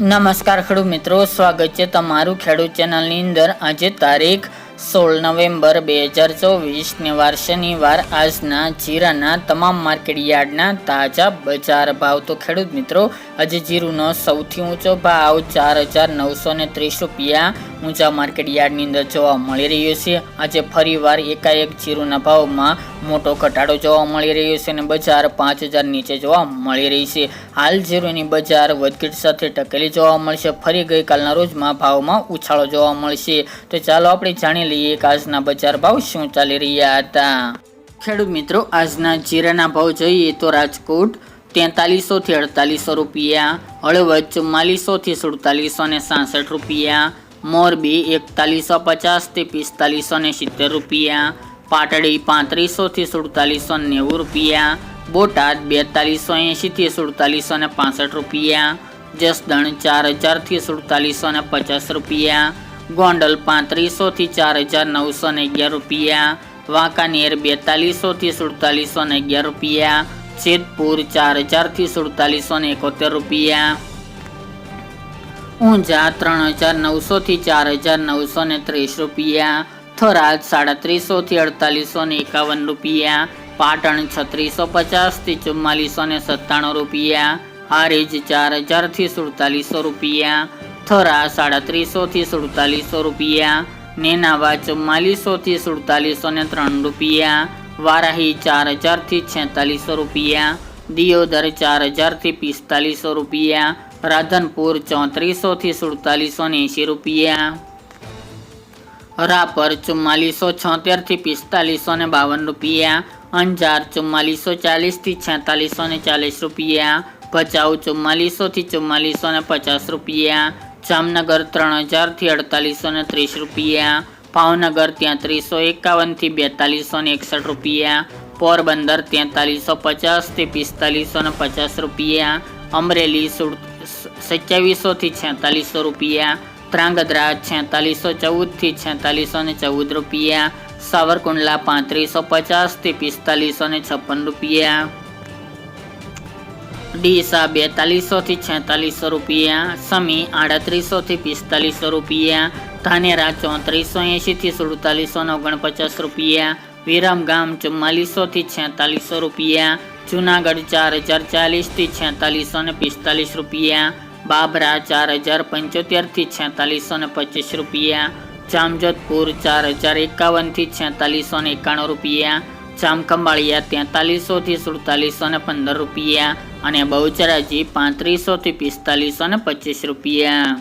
નમસ્કાર ખેડૂત મિત્રો, સ્વાગત છે તમારું ખેડૂત ચેનલની અંદર. આજે તારીખ સોળ નવેમ્બર બે હજાર ચોવીસને વાર શનિવાર. આજના જીરાના તમામ માર્કેટ યાર્ડના તાજા બજાર ભાવ. તો ખેડૂત મિત્રો, આજે જીરુનો સૌથી ઊંચો ભાવ ચાર હજાર નવસો ત્રીસ રૂપિયા ઊંચા માર્કેટ યાર્ડની અંદર જોવા મળી રહ્યો છે. આજે ફરીવાર એકાએક જીરુના ભાવમાં મોટો ઘટાડો જોવા મળી રહ્યો છે અને બજાર પાંચ હજાર નીચે જોવા મળી રહી છે. હાલ જીરુની બજાર વધઘટ સાથે ટકેલી જોવા મળશે. ફરી ગઈકાલના રોજમાં ભાવમાં ઉછાળો જોવા મળશે. તો ચાલો આપણે જાણી લઈએ કે આજના બજાર ભાવ શું ચાલી રહ્યા હતા. ખેડૂત મિત્રો, આજના જીરાના ભાવ જોઈએ તો રાજકોટ તેતાલીસો થી અડતાલીસો રૂપિયા, હળવદ ચુમ્માલીસો થી સુડતાલીસો ને સાસઠ રૂપિયા મોરબી એકતાલીસો પચાસથી પિસ્તાલીસો ને સિત્તેર રૂપિયા. પાટડી પાંત્રીસોથી સુડતાલીસો નેવું રૂપિયા. બોટાદ બેતાલીસો એંશીથી સુડતાલીસો ને પાસઠ રૂપિયા. જસદણ ચાર હજારથી સુડતાલીસો ને પચાસ રૂપિયા. ગોંડલ પાંત્રીસોથી ચાર હજાર નવસો ને અગિયાર રૂપિયા. વાંકાનેર બેતાલીસોથી સુડતાલીસો ને અગિયાર રૂપિયા. જેતપુર ચાર હજારથી સુડતાલીસો ને એકોતેર રૂપિયા. ઊંઝા ત્રણ હજાર નવસો થી ચાર હજાર નવસો ને ત્રીસ રૂપિયા, થરાદ સાડત્રીસો થી અડતાલીસો ને એકાવન રૂપિયા, પાટણ છત્રીસો પચાસથી ચુમ્માલીસો ને સત્તાણું રૂપિયા, હારીજ ચાર હજારથી સુડતાલીસો રૂપિયા, થરા સાડત્રીસો થી સુડતાલીસો રૂપિયા, નેનાવા ચુમ્માલીસો થી સુડતાલીસો ને ત્રણ રૂપિયા, વારાહી ચાર હજારથી છેતાલીસો રૂપિયા, દિયોદર ચાર હજારથી પિસ્તાલીસો રૂપિયા રાધનપુર ચોત્રીસો થી સુડતાલીસો ને એંશી રૂપિયા. રાપર ચુમ્માલીસો છોતેરથી પિસ્તાલીસો ને બાવન રૂપિયા. અંજાર ચુમ્માલીસો ચાલીસથી છેતાલીસો ને ચાલીસ રૂપિયા. ભચાઉ ચુમ્માલીસો થી ચુમ્માલીસો ને પચાસ રૂપિયા. જામનગર ત્રણ હજારથી અડતાલીસો ને ત્રીસ રૂપિયા. ભાવનગર ત્યાંત્રીસો એકાવનથી બેતાલીસો ને એકસઠ રૂપિયા. પોરબંદર તેતાલીસો પચાસથી પિસ્તાલીસો ને પચાસ રૂપિયા. અમરેલી સત્યાવીસો થી છેતાલીસો રૂપિયા ત્રાંગધ્રા છેતાલીસો ચૌદથી છેતાલીસો ને ચૌદ રૂપિયા, સાવરકુંડલા પાંત્રીસો પચાસથી પિસ્તાલીસો ને છપ્પન રૂપિયા. ડીસા બેતાલીસો થી છેતાલીસો રૂપિયા, સમી આડત્રીસો થી પિસ્તાલીસો રૂપિયા, ધાનેરા ચોત્રીસો એંશી થી સુડતાલીસો ઓગણપચાસ રૂપિયા, વિરમગામ ચુમ્માલીસો થી છેતાલીસો રૂપિયા જુનાગઢ ચાર હજાર ચાલીસથી છેતાલીસો ને પિસ્તાલીસ રૂપિયા. બાબરા ચાર હજાર પંચોતેરથી છેતાલીસો ને પચીસ રૂપિયા. જામજોધપુર ચાર હજાર એકાવનથી છેતાલીસો ને એકાણું રૂપિયા. જામખંભાળિયા તેતાલીસોથી સુડતાલીસો ને પંદર રૂપિયા. અને બહુચરાજી પાંત્રીસોથી પિસ્તાલીસો ને પચીસ રૂપિયા.